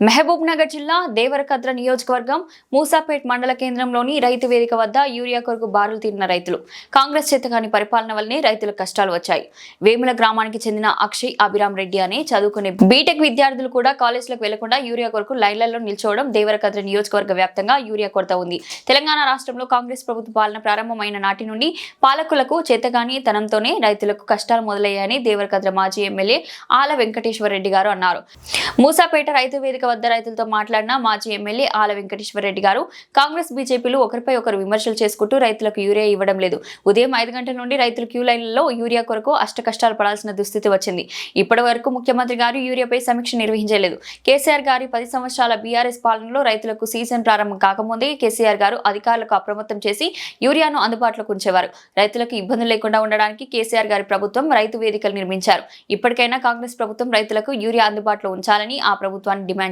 మహబూబ్ నగర్ జిల్లా దేవరకద్ర నియోజకవర్గం మూసాపేట్ మండల కేంద్రంలోని రైతు వేదిక వద్ద యూరియా కొరకు బారులు తీరిన రైతులు. కాంగ్రెస్ చేతగాని పరిపాలన వల్లనే రైతులకు కష్టాలు వచ్చాయి. వేముల గ్రామానికి చెందిన అక్షయ్ అభిరామ్ రెడ్డి అనే చదువుకునే బీటెక్ విద్యార్థులు కూడా కాలేజీలకు వెళ్ళకుండా యూరియా కొరకు లైన్లలో నిల్చోవడం దేవరకద్ర నియోజకవర్గ వ్యాప్తంగా యూరియా కొరత ఉంది. తెలంగాణ రాష్ట్రంలో కాంగ్రెస్ ప్రభుత్వ పాలన ప్రారంభమైన నాటి నుండి పాలకులకు చేతగాని తనంతోనే రైతులకు కష్టాలు మొదలయ్యాయని దేవరకద్ర మాజీ ఎమ్మెల్యే ఆల వెంకటేశ్వర రెడ్డి గారు అన్నారు. మూసాపేట రైతు వేదిక వద్ద రైతులతో మాట్లాడిన మాజీ ఎమ్మెల్యే ఆల వెంకటేశ్వర రెడ్డి గారు కాంగ్రెస్ బీజేపీలు ఒకరిపై ఒకరు విమర్శలు చేసుకుంటూ రైతులకు యూరియా ఇవ్వడం లేదు. ఉదయం ఐదు గంటల నుండి రైతులు క్యూ లైన్లలో యూరియా కొరకు అష్ట కష్టాలు పడాల్సిన దుస్థితి వచ్చింది. ఇప్పటి వరకు ముఖ్యమంత్రి గారు యూరియాపై సమీక్ష నిర్వహించలేదు. కేసీఆర్ గారి పది సంవత్సరాల బీఆర్ఎస్ పాలనలో రైతులకు సీజన్ ప్రారంభం కాకముందే కేసీఆర్ గారు అధికారులకు అప్రమత్తం చేసి యూరియాను అందుబాటులోకి ఉంచేవారు. రైతులకు ఇబ్బందులు లేకుండా ఉండడానికి కేసీఆర్ గారి ప్రభుత్వం రైతు వేదికలు నిర్మించారు. ఇప్పటికైనా కాంగ్రెస్ ప్రభుత్వం రైతులకు యూరియా అందుబాటులో ఉంచాలని ఆ ప్రభుత్వాన్ని డిమాండ్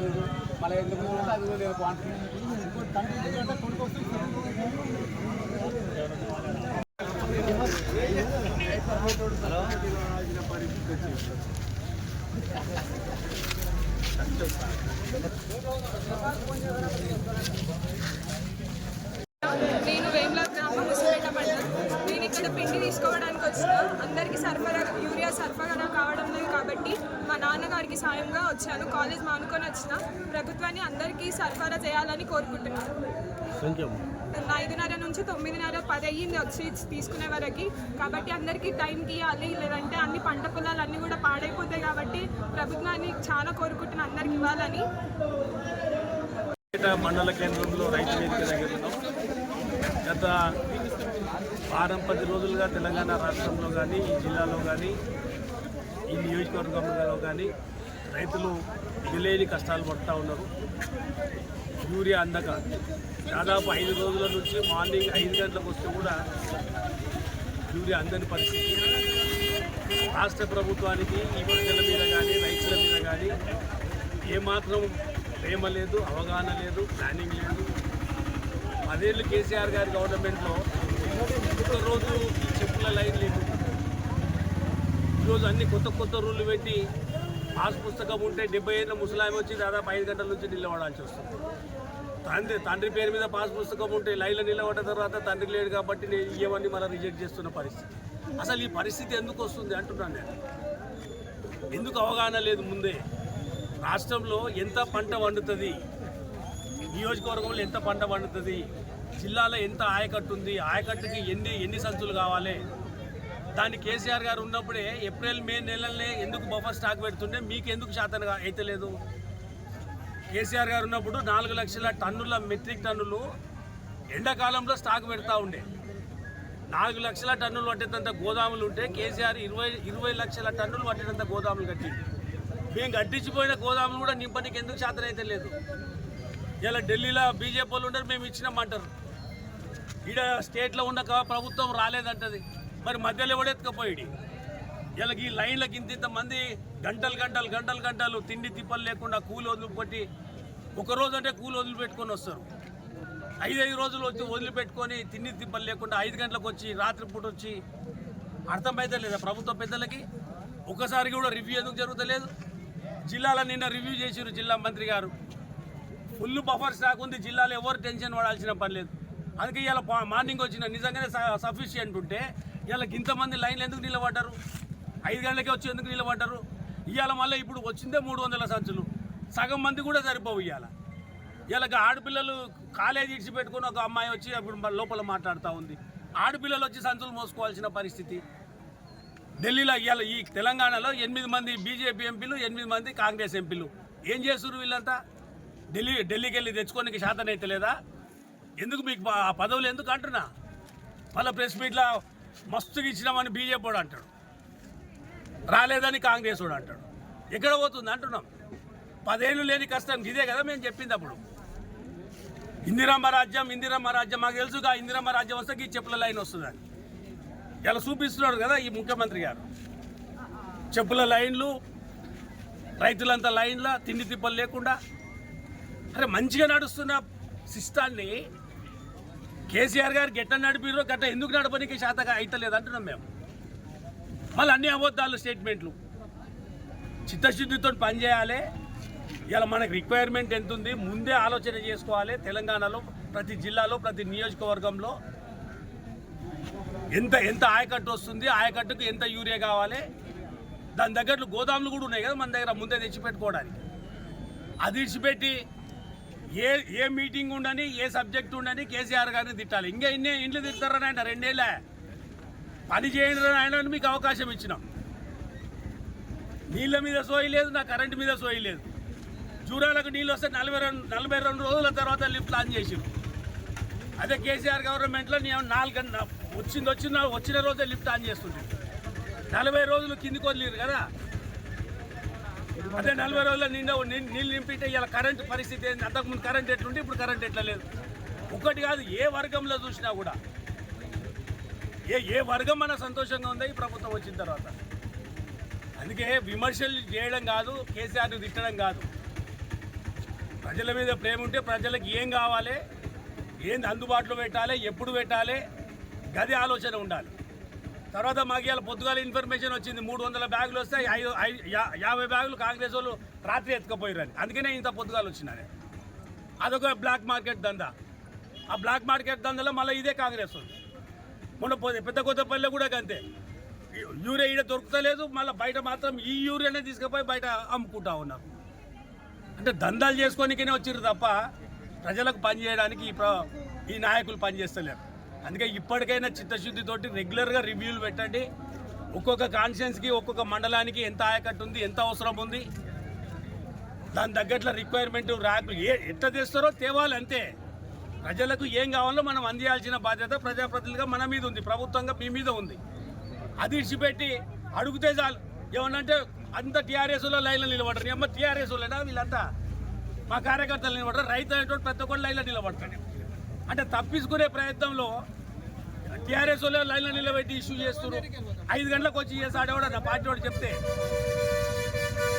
లేదు. మళ్ళీ ఎందుకు అది లేదు కొడుతున్నా నేను వేముల గ్రామం ముసిపేట నేను ఇక్కడ పిండి తీసుకోవడానికి వచ్చిన. అందరికీ సరఫరా యూరియా సరఫరా కావడం లేదు కాబట్టి నాన్నగారికి సాయంగా వచ్చాను. కాలేజ్ మానుకొని వచ్చిన ప్రభుత్వాన్ని అందరికీ సరఫరా చేయాలని కోరుకుంటున్నాను. ఐదున్నర నుంచి తొమ్మిదిన్నర పది అయ్యింది వచ్చి తీసుకునే వరకు. కాబట్టి అందరికీ టైంకి ఇవ్వాలి లేదంటే అన్ని పంట పొలాలు అన్నీ కూడా పాడైపోతాయి కాబట్టి ప్రభుత్వాన్ని చాలా కోరుకుంటున్నాను అందరికి ఇవ్వాలని. మండల కేంద్రంలో రైతు వేదిక దగ్గర గత వారం పది రోజులుగా తెలంగాణ రాష్ట్రంలో కానీ ఈ జిల్లాలో కానీ ఈ నియోజకవర్గంలో కానీ రైతులు విలేని కష్టాలు పడుతూ ఉన్నారు. యూరియా అందక. దాదాపు ఐదు రోజుల నుంచి మార్నింగ్ ఐదు గంటలకు వస్తే కూడా యూరియా అందని పరిస్థితి. రాష్ట్ర ప్రభుత్వానికి ఈ ప్రజల మీద కానీ రైతుల మీద కానీ ఏమాత్రం ప్రేమ లేదు అవగాహన లేదు ప్లానింగ్ లేదు. పదేళ్ళు కేసీఆర్ గారి గవర్నమెంట్లో రోజు చెప్పుల లైన్ లేదు. ఈరోజు అన్ని కొత్త కొత్త రూళ్ళు పెట్టి పాస్ పుస్తకం ఉంటే డెబ్బై ఏళ్ళ ముసలాయం వచ్చి దాదాపు ఐదు గంటల నుంచి నిలబడాల్సి వస్తుంది. తండ్రి తండ్రి పేరు మీద పాస్ పుస్తకం ఉంటే లైన్లో నిలబడ్డ తర్వాత తండ్రి లేడు కాబట్టి నేను ఇవ్వని మనం రిజెక్ట్ చేస్తున్న పరిస్థితి. అసలు ఈ పరిస్థితి ఎందుకు వస్తుంది అంటున్నాను నేను. ఎందుకు అవగాహన లేదు ముందే? రాష్ట్రంలో ఎంత పంట వండుతుంది? నియోజకవర్గంలో ఎంత పంట పండుతుంది జిల్లాలో ఎంత ఆయకట్టు ఉంది? ఆయకట్టుకి ఎన్ని ఎన్ని సంచులు కావాలి? దాన్ని కేసీఆర్ గారు ఉన్నప్పుడే ఏప్రిల్ మే నెలలనే ఎందుకు బఫర్ స్టాక్ పెడుతుండే? మీకు ఎందుకు శాతం అయితే లేదు? కేసీఆర్ గారు ఉన్నప్పుడు నాలుగు లక్షల టన్నుల మెట్రిక్ టన్నులు ఎండాకాలంలో స్టాక్ పెడతా ఉండే. నాలుగు లక్షల టన్నులు పట్టేటంత గోదాములు ఉంటే కేసీఆర్ ఇరవై ఇరవై లక్షల టన్నులు పట్టేటంత గోదాములు కట్టింది మేము కట్టించిపోయిన గోదాములు కూడా నింపనికి ఎందుకు శాతం అయితే లేదు? ఇలా ఢిల్లీలో బీజేపీ వాళ్ళు ఉండరు మేము ఇచ్చినామంటారు ఈడ స్టేట్లో ఉన్న ప్రభుత్వం రాలేదంటది. మరి మధ్యలో ఎవడెత్తుకపోయాడు ఇలా ఈ లైన్లకు ఇంత ఇంతమంది గంటలు గంటలు గంటలు గంటలు తిండి తిప్పలు లేకుండా కూలి వదిలిపెట్టి ఒక రోజు అంటే కూలి వదిలిపెట్టుకొని వస్తారు. ఐదు ఐదు రోజులు వచ్చి వదిలిపెట్టుకొని తిండి తిప్పలు లేకుండా ఐదు గంటలకు వచ్చి రాత్రిపూట వచ్చి అర్థమైతే లేదా ప్రభుత్వ పెద్దలకి? ఒకసారి కూడా రివ్యూ ఎందుకు జరుగుతలేదు? జిల్లాలో నిన్న రివ్యూ చేసిరు జిల్లా మంత్రి గారు. ఫుల్ బఫర్ స్టాక్ ఉంది జిల్లాలో ఎవరు టెన్షన్ పడాల్సిన పని లేదు. అందుకే ఇవాళ మార్నింగ్ వచ్చిన నిజంగానే సఫిషియంట్ ఉంటే ఇవాళ ఇంతమంది లైన్లు ఎందుకు నిలబడ్డారు? ఐదు గంటలకే వచ్చి ఎందుకు నిలబడ్డారు? ఇవాళ మళ్ళీ ఇప్పుడు వచ్చిందే మూడు వందల సంచులు. సగం మంది కూడా సరిపోవు ఇవాళ. ఇవాళ ఆడపిల్లలు కాలేజీ ఇడిచిపెట్టుకుని ఒక అమ్మాయి వచ్చి అప్పుడు లోపల మాట్లాడుతూ ఉంది. ఆడపిల్లలు వచ్చి సంచులు మోసుకోవాల్సిన పరిస్థితి. ఢిల్లీలో ఇవాళ ఈ తెలంగాణలో ఎనిమిది మంది బీజేపీ ఎంపీలు ఎనిమిది మంది కాంగ్రెస్ ఎంపీలు. ఏం చేస్తున్నారు వీళ్ళంతా? ఢిల్లీ ఢిల్లీకి వెళ్ళి తెచ్చుకోనికి శాతం అయితే లేదా? ఎందుకు మీకు ఆ పదవులు ఎందుకు అంటున్నా? మళ్ళీ ప్రెస్ మీట్లో మస్తుగా ఇచ్చినామని బీజేపీ వాడు అంటాడు. రాలేదని కాంగ్రెస్ వాడు అంటాడు. ఎక్కడ పోతుంది అంటున్నాం. పదేళ్ళు లేని కష్టం. ఇదే కదా మేము చెప్పింది అప్పుడు. ఇందిరమ్మ రాజ్యం ఇందిరమ్మ రాజ్యం. మాకు తెలుసుగా ఇందిరమ్మ రాజ్యం వస్తే ఈ చెప్పుల లైన్ వస్తుందని. ఇలా చూపిస్తున్నాడు కదా ఈ ముఖ్యమంత్రి గారు. చెప్పుల లైన్లు రైతులంతా లైన్ల తిండి తిప్పలు లేకుండా. అరే మంచిగా నడుస్తున్న సిస్టాన్ని కేసీఆర్ గారు గట్ట నడిపిరో గట్ట ఎందుకు నడపడానికి శాతగా అయితలేదు అంటున్నాం మేము. మళ్ళీ అన్ని అబద్ధాలు స్టేట్మెంట్లు చిత్తశుద్ధితో పనిచేయాలి ఇలా మనకి రిక్వైర్మెంట్ ఎంత ఉంది ముందే ఆలోచన చేసుకోవాలి తెలంగాణలో ప్రతి జిల్లాలో ప్రతి నియోజకవర్గంలో. ఎంత ఎంత ఆయకట్టు వస్తుంది? ఆయకట్టుకు ఎంత యూరియా కావాలి? దాని దగ్గరలో గోదాములు కూడా ఉన్నాయి కదా మన దగ్గర ముందే తెచ్చిపెట్టుకోవడానికి. అది ఇచ్చిపెట్టి ఏ ఏ మీటింగ్ ఉండని ఏ సబ్జెక్ట్ ఉండని కేసీఆర్ గారిని తిట్టాలి. ఇంకా ఇన్ని ఇండ్లు తిడతారని ఆయన రెండేళ్ళే. పని చేయండి ఆయన మీకు అవకాశం ఇచ్చినాం. నీళ్ళ మీద సోయి లేదు నా కరెంటు మీద సోయి లేదు. జూరాలకు నీళ్ళు వస్తే నలభై రెండు నలభై రెండు రోజుల తర్వాత లిఫ్ట్ ఆన్ చేసిరు అదే కేసీఆర్ గవర్నమెంట్లో నేను నాలుగు వచ్చింది వచ్చిన వచ్చిన రోజే లిఫ్ట్ ఆన్ చేస్తుంది నలభై రోజులు కిందికి వదిలేరు కదా. అంటే నలభై రోజుల్లో నిండా నీళ్ళు నింపితే ఇలా కరెంట్ పరిస్థితి ఏంది? అంతకుముందు కరెంట్ ఎట్లుంటే ఇప్పుడు కరెంట్ ఎట్లా లేదు? ఒకటి కాదు ఏ వర్గంలో చూసినా కూడా ఏ ఏ వర్గం మన సంతోషంగా ఉందా? ఈ ప్రభుత్వం వచ్చిన తర్వాత. అందుకే విమర్శలు చేయడం కాదు కేసీఆర్ని తిట్టడం కాదు. ప్రజల మీద ప్రేమ ఉంటే ప్రజలకు ఏం కావాలి? ఏంది అందుబాటులో పెట్టాలి? ఎప్పుడు పెట్టాలి? గది ఆలోచన ఉండాలి. తర్వాత మాకు ఇవాళ పొద్దుగాల ఇన్ఫర్మేషన్ వచ్చింది మూడు వందల బ్యాగులు వస్తే ఐదు యాభై బ్యాగులు కాంగ్రెస్ వాళ్ళు రాత్రి ఎత్తుకపోయారని అందుకనే ఇంత పొద్దుగాలు వచ్చినారు అదొక బ్లాక్ మార్కెట్ దందా. ఆ బ్లాక్ మార్కెట్ దందాలో మళ్ళీ ఇదే కాంగ్రెస్ ఉంది మొన్న పోతే పెద్ద కొత్తపల్లిలో కూడా అంతే యూరియా ఈడ దొరుకుతలేదు మళ్ళీ బయట మాత్రం ఈ యూరియానే తీసుకుపోయి బయట అమ్ముకుంటా ఉన్నారు. అంటే దందాలు చేసుకోనికనే వచ్చిర్రు తప్ప ప్రజలకు పనిచేయడానికి ఈ ప్ర ఈ నాయకులు పనిచేస్తలేరు అందుకే ఇప్పటికైనా చిత్తశుద్ధితోటి రెగ్యులర్గా రివ్యూలు పెట్టండి. ఒక్కొక్క కాన్షియన్స్కి ఒక్కొక్క మండలానికి ఎంత ఆయకట్టు ఉంది ఎంత అవసరం ఉంది దాని తగ్గట్ల రిక్వైర్మెంట్ ర్యాకులు ఏ ఎట్లా తెస్తారో తేవాలి అంతే. ప్రజలకు ఏం కావాలో మనం అందియాల్సిన బాధ్యత ప్రజాప్రతినిధిగా మన మీద ఉంది ప్రభుత్వంగా మీ మీద ఉంది. అది ఇడిచిపెట్టి అడుగుతే చాలు. ఏమన్నంటే అంత టీఆర్ఎస్లో లైన్లో నిలబడరు. ఏమో టీఆర్ఎస్ వీళ్ళంతా? మా కార్యకర్తలు నిలబడరు. రైతు అనేటువంటి ప్రతి ఒక్కరు లైన్లో నిలబడతాడు. అంటే తప్పించుకునే ప్రయత్నంలో టీఆర్ఎస్ వాళ్ళు లైన్లో నిలబెట్టి ఇష్యూ చేస్తున్నారు. ఐదు గంటలకు వచ్చి చేసాడు కూడా నా పార్టీ వాడు చెప్తే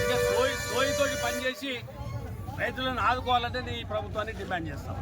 ఇక సోయి సోయితోటి పనిచేసి రైతులను ఆదుకోవాలంటే ఈ ప్రభుత్వాన్ని డిమాండ్ చేస్తాను.